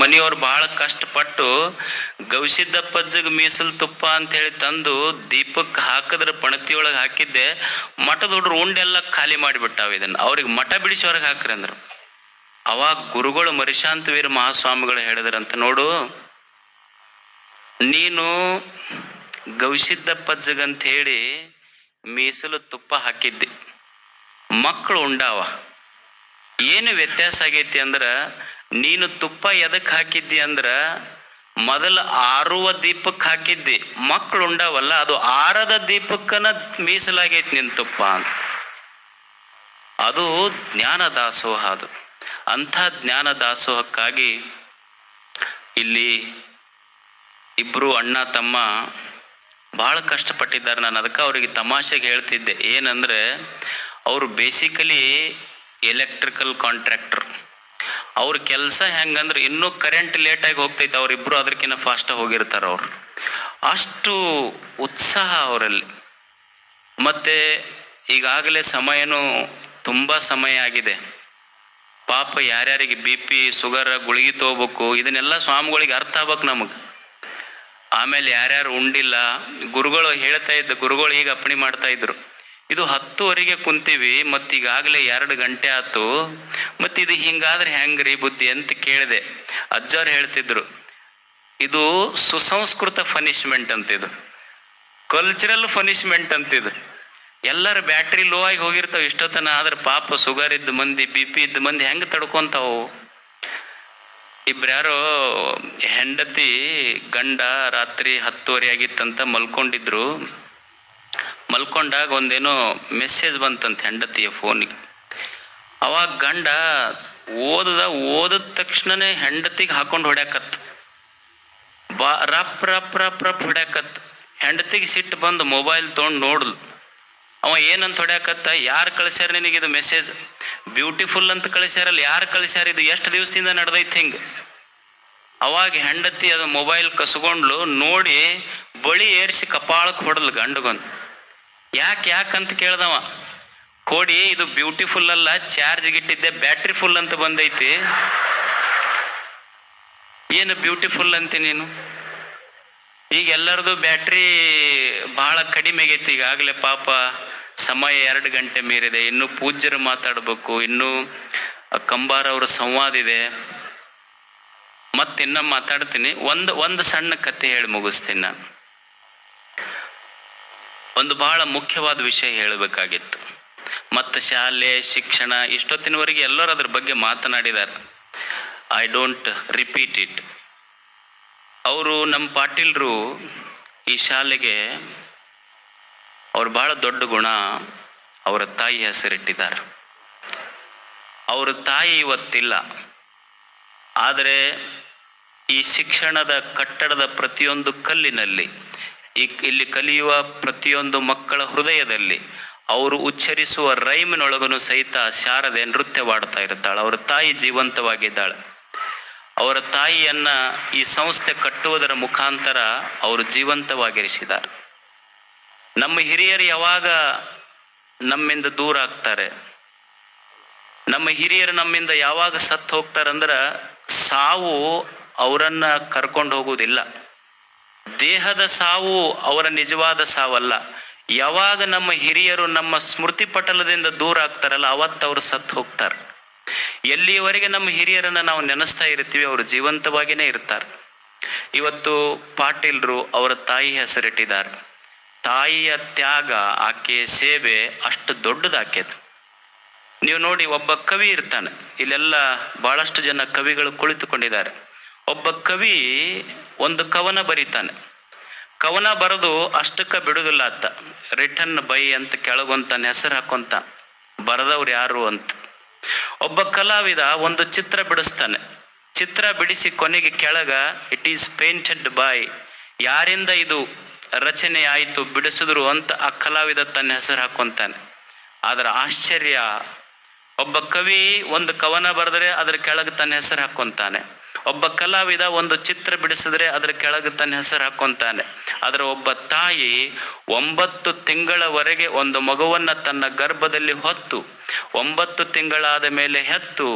ಮನೆಯವ್ರು ಬಹಳ ಕಷ್ಟಪಟ್ಟು ಗವಿಸಿದ್ದಪ್ಪಜ್ಜಗ್ ಮೀಸಲು ತುಪ್ಪ ಅಂತ ಹೇಳಿ ತಂದು ದೀಪಕ್ಕೆ ಹಾಕಿದ್ರ ಪಣತಿಯೊಳಗೆ ಹಾಕಿದ್ದೆ. ಮಠದ ಹುಡ್ರು ಉಂಡೆಲ್ಲ ಖಾಲಿ ಮಾಡಿಬಿಟ್ಟಾವ ಇದನ್ನ. ಅವ್ರಿಗೆ ಮಠ ಬಿಡಿಸೋರಿಗೆ ಹಾಕ್ರಿ ಅಂದ್ರು. ಅವಾಗ ಗುರುಗಳು ಮರಿಶಾಂತ ವೀರ ಮಹಾಸ್ವಾಮಿಗಳು ಹೇಳಿದ್ರಂತ ನೋಡು, ನೀನು ಗವಿಸಿದ್ದಪ್ಪಜ್ಜಗಂತ ಹೇಳಿ ಮೀಸಲು ತುಪ್ಪ ಹಾಕಿದ್ದೆ. ಮಕ್ಕಳು ಉಂಡಾವ. ಏನು ವ್ಯತ್ಯಾಸ ಆಗೈತಿ ಅಂದ್ರ ನೀನು ತುಪ್ಪ ಎದಕ್ಕೆ ಹಾಕಿದ್ದಿ ಅಂದ್ರ ಮೊದಲ ಆರುವ ದೀಪಕ್ಕೆ ಹಾಕಿದ್ದಿ. ಮಕ್ಕಳು ಉಂಡಾವಲ್ಲ, ಅದು ಆರದ ದೀಪಕ್ಕನ ಮೀಸಲಾಗೈತಿ ನಿನ್ ತುಪ್ಪ ಅಂತ. ಅದು ಜ್ಞಾನ ದಾಸೋಹ ಅದು. ಅಂಥ ಜ್ಞಾನ ದಾಸೋಹಕ್ಕಾಗಿ ಇಲ್ಲಿ ಇಬ್ರು ಅಣ್ಣ ತಮ್ಮ ಬಹಳ ಕಷ್ಟಪಟ್ಟಿದ್ದಾರೆ. ನಾನು ಅದಕ್ಕೆ ಅವರಿಗೆ ತಮಾಷೆಗೆ ಹೇಳ್ತಿದ್ದೆ. ಏನಂದ್ರೆ, ಅವರು ಬೇಸಿಕಲಿ ಎಲೆಕ್ಟ್ರಿಕಲ್ ಕಾಂಟ್ರಾಕ್ಟರ್ ಅವ್ರ ಕೆಲಸ ಹೆಂಗಂದ್ರೆ ಇನ್ನೂ ಕರೆಂಟ್ ಲೇಟಾಗಿ ಹೋಗ್ತೈತೆ ಅವರಿಬ್ಬರು ಅದಕ್ಕಿಂತ ಫಾಸ್ಟಾಗಿ ಹೋಗಿರ್ತಾರೆ ಅವರು. ಅಷ್ಟು ಉತ್ಸಾಹ ಅವರಲ್ಲಿ. ಮತ್ತೆ ಈಗಾಗಲೇ ಸಮಯನೂ ತುಂಬ ಸಮಯ ಆಗಿದೆ. ಪಾಪ ಯಾರ್ಯಾರಿಗೆ ಬಿ ಪಿ ಶುಗರ್ ಗುಳಿಗೆ ತಗೋಬೇಕು, ಇದನ್ನೆಲ್ಲ ಸ್ವಾಮಿಗಳಿಗೆ ಅರ್ಥ ಆಗ್ಬೇಕು ನಮಗೆ. ಆಮೇಲೆ ಯಾರ್ಯಾರು ಉಂಡಿಲ್ಲ, ಗುರುಗಳು ಹೇಳ್ತಾ ಇದ್ದ, ಗುರುಗಳು ಈಗ ಅಪ್ಪಣೆ ಮಾಡ್ತಾ ಇದ್ರು. ಇದು ಹತ್ತುವರೆಗೆ ಕುಂತೀವಿ, ಮತ್ತೀಗಾಗಲೇ ಎರಡು ಗಂಟೆ ಆತು ಮತ್ತೆ ಇದು ಹಿಂಗಾದ್ರೆ ಹೆಂಗ್ರಿ ಬುದ್ಧಿ ಅಂತ ಕೇಳಿದೆ. ಅಜ್ಜವ್ರು ಹೇಳ್ತಿದ್ರು, ಇದು ಸುಸಂಸ್ಕೃತ ಫನಿಶ್ಮೆಂಟ್ ಅಂತಿದು. ಕಲ್ಚರಲ್ ಫನಿಶ್ಮೆಂಟ್ ಅಂತಿದು. ಎಲ್ಲರ ಬ್ಯಾಟ್ರಿ ಲೋ ಆಗಿ ಹೋಗಿರ್ತಾವೆ, ಇಷ್ಟೊತ್ತನ ಆದ್ರೆ ಪಾಪ ಸುಗರ್ ಇದ್ದ ಮಂದಿ ಬಿ ಪಿ ಇದ್ದ ಮಂದಿ ಹೆಂಗ್ ತಡ್ಕೊಂತಾವು? ಇಬ್ರ್ಯಾರು ಹೆಂಡತಿ ಗಂಡ ರಾತ್ರಿ ಹತ್ತುವರೆ ಆಗಿತ್ತಂತ ಮಲ್ಕೊಂಡಿದ್ರು. ಮಲ್ಕೊಂಡಾಗ ಒಂದೇನೋ ಮೆಸೇಜ್ ಬಂತಂತ ಹೆಂಡತಿಯ ಫೋನಿಗೆ ಅವಾಗ ಗಂಡ ಓದದ, ಓದಿದ ತಕ್ಷಣನೇ ಹೆಂಡತಿಗೆ ಹಾಕೊಂಡು ಹೊಡ್ಯಾಕತ್. ಬಾ, ರಪ್ ರಪ್ ರಪ್ ರಪ್ ಹೊಡ್ಯಾಕತ್. ಹೆಂಡತಿಗೆ ಸಿಟ್ಟು ಬಂದು ಮೊಬೈಲ್ ತೊಗೊಂಡು ನೋಡ್ಲು ಅವ ಏನಂತ ಹೊಡ್ಯಾಕತ್ತ? ಯಾರು ಕಳಿಸ್ಯಾರ ನಿನಗೆ ಇದು ಮೆಸೇಜ್ ಬ್ಯೂಟಿಫುಲ್ ಅಂತ ಕಳಿಸ್ಯಾರಲ್ಲ, ಯಾರು ಕಳಿಸ್ಯಾರ ಇದು? ಎಷ್ಟು ದಿವಸದಿಂದ ನಡೆದೈತಿ ಹಿಂಗೆ? ಅವಾಗ ಹೆಂಡತಿ ಅದು ಮೊಬೈಲ್ ಕಸ್ಕೊಂಡ್ಲು, ನೋಡಿ ಬಳಿ ಏರಿಸಿ ಕಪಾಳಕ್ಕೆ ಹೊಡೆದ್ಲು ಗಂಡಗೊಂದು. ಯಾಕೆ ಯಾಕಂತ ಕೇಳ್ದವ. ಕೋಡಿ, ಇದು ಬ್ಯೂಟಿಫುಲ್ ಅಲ್ಲ ಚಾರ್ಜ್ ಇಟ್ಟಿದ್ದೆ ಬ್ಯಾಟ್ರಿ ಫುಲ್ ಅಂತ ಬಂದೈತಿ. ಏನು ಬ್ಯೂಟಿಫುಲ್ ಅಂತ ನೀನು? ಈಗ ಎಲ್ಲರದು ಬ್ಯಾಟ್ರಿ ಬಹಳ ಕಡಿಮೆ ಆಗೈತಿ ಈಗಾಗಲೇ ಪಾಪ. ಸಮಯ ಎರಡು ಗಂಟೆ ಮೀರಿದೆ. ಇನ್ನು ಪೂಜ್ಯರು ಮಾತಾಡಬೇಕು, ಇನ್ನು ಕಂಬಾರ ಅವರ ಸಂವಾದ ಇದೆ. ಮತ್ತಿನ್ನ ಮಾತಾಡ್ತೀನಿ. ಒಂದು ಒಂದು ಸಣ್ಣ ಕತೆ ಹೇಳಿ ಮುಗಿಸ್ತೀನಿ ನಾನು. ಒಂದು ಬಹಳ ಮುಖ್ಯವಾದ ವಿಷಯ ಹೇಳಬೇಕಾಗಿತ್ತು. ಮತ್ತು ಶಾಲೆ, ಶಿಕ್ಷಣ ಇಷ್ಟೊತ್ತಿನವರೆಗೆ ಎಲ್ಲರೂ ಅದ್ರ ಬಗ್ಗೆ ಮಾತನಾಡಿದ್ದಾರೆ. ಐ ಡೋಂಟ್ ರಿಪೀಟ್ ಇಟ್ ಅವರು ನಮ್ಮ ಪಾಟೀಲರು ಈ ಶಾಲೆಗೆ ಅವ್ರು ಭಾಳ ದೊಡ್ಡ ಗುಣ, ಅವರ ತಾಯಿ ಹೆಸರಿಟ್ಟಿದ್ದಾರೆ. ಅವರ ತಾಯಿ ಇವತ್ತಿಲ್ಲ. ಆದರೆ ಈ ಶಿಕ್ಷಣದ ಕಟ್ಟಡದ ಪ್ರತಿಯೊಂದು ಕಲ್ಲಿನಲ್ಲಿ ಈ ಇಲ್ಲಿ ಕಲಿಯುವ ಪ್ರತಿಯೊಂದು ಮಕ್ಕಳ ಹೃದಯದಲ್ಲಿ ಅವರು ಉಚ್ಚರಿಸುವ ರೈಮಿನೊಳಗನು ಸಹಿತ ಶಾರದೆ ನೃತ್ಯವಾಡ್ತಾ ಇರ್ತಾಳೆ ಅವರ ತಾಯಿ ಜೀವಂತವಾಗಿದ್ದಾಳೆ. ಅವರ ತಾಯಿಯನ್ನ ಈ ಸಂಸ್ಥೆ ಕಟ್ಟುವುದರ ಮುಖಾಂತರ ಅವರು ಜೀವಂತವಾಗಿರಿಸಿದ್ದಾರೆ. ನಮ್ಮ ಹಿರಿಯರು ಯಾವಾಗ ನಮ್ಮಿಂದ ದೂರ ಆಗ್ತಾರೆ? ನಮ್ಮ ಹಿರಿಯರು ನಮ್ಮಿಂದ ಯಾವಾಗ ಸತ್ತು ಹೋಗ್ತಾರಂದ್ರ ಸಾವು ಅವರನ್ನ ಕರ್ಕೊಂಡು ಹೋಗುವುದಿಲ್ಲ. ದೇಹದ ಸಾವು ಅವರ ನಿಜವಾದ ಸಾವಲ್ಲ. ಯಾವಾಗ ನಮ್ಮ ಹಿರಿಯರು ನಮ್ಮ ಸ್ಮೃತಿ ಪಟಲದಿಂದ ದೂರ ಆಗ್ತಾರಲ್ಲ, ಅವತ್ತು ಅವರು ಸತ್ತು ಹೋಗ್ತಾರೆ. ಎಲ್ಲಿಯವರೆಗೆ ನಮ್ಮ ಹಿರಿಯರನ್ನ ನಾವು ನೆನೆಸ್ತಾ ಇರ್ತೀವಿ, ಅವರು ಜೀವಂತವಾಗಿಯೇ ಇರ್ತಾರೆ. ಇವತ್ತು ಪಾಟೀಲ್ರು ಅವರ ತಾಯಿ ಹೆಸರಿಟ್ಟಿದ್ದಾರೆ. ತಾಯಿಯ ತ್ಯಾಗ, ಆಕೆಯ ಸೇವೆ ಅಷ್ಟು ದೊಡ್ಡದಾಕೆದು ನೀವು ನೋಡಿ, ಒಬ್ಬ ಕವಿ ಇರ್ತಾನೆ, ಇಲ್ಲೆಲ್ಲ ಬಹಳಷ್ಟು ಜನ ಕವಿಗಳು ಕುಳಿತುಕೊಂಡಿದ್ದಾರೆ. ಒಬ್ಬ ಕವಿ ಒಂದು ಕವನ ಬರೀತಾನೆ. ಕವನ ಬರೆದು ಅಷ್ಟಕ್ಕೆ ಬಿಡುದಿಲ್ಲ ಅತ್ತ ರಿಟರ್ನ್ ಬೈ ಅಂತ ಕೆಳಗೊಂದು ತನ್ನ ಹೆಸರು ಹಾಕೊಂತ ಬರೆದವ್ರು ಯಾರು ಅಂತ. ಒಬ್ಬ ಕಲಾವಿದ ಒಂದು ಚಿತ್ರ ಬಿಡಿಸ್ತಾನೆ. ಚಿತ್ರ ಬಿಡಿಸಿ ಕೊನೆಗೆ ಕೆಳಗ ಇಟ್ ಈಸ್ ಪೇಂಟೆಡ್ ಬೈ ಯಾರಿಂದ ಇದು ರಚನೆ ಆಯಿತು, ಬಿಡಿಸಿದ್ರು ಅಂತ ಆ ಕಲಾವಿದ ತನ್ನ ಹೆಸರು ಹಾಕೊಂತಾನೆ. ಅದರ ಆಶ್ಚರ್ಯ, ಒಬ್ಬ ಕವಿ ಒಂದು ಕವನ ಬರೆದ್ರೆ ಅದ್ರ ಕೆಳಗೆ ತನ್ನ ಹೆಸರು ಹಾಕೊಂತಾನೆ. ಒಬ್ಬ ಕಲಾವಿದ ಒಂದು ಚಿತ್ರ ಬಿಡಿಸಿದ್ರೆ ಅದ್ರ ಕೆಳಗೆ ತನ್ನ ಹೆಸರು ಹಾಕೊಂತಾನೆ. ಅದರ ಒಬ್ಬ ತಾಯಿ ಒಂಬತ್ತು ತಿಂಗಳವರೆಗೆ ಒಂದು ಮಗುವನ್ನ ತನ್ನ ಗರ್ಭದಲ್ಲಿ ಹೊತ್ತು, ಒಂಬತ್ತು ತಿಂಗಳಾದ ಮೇಲೆ ಹೆತ್ತು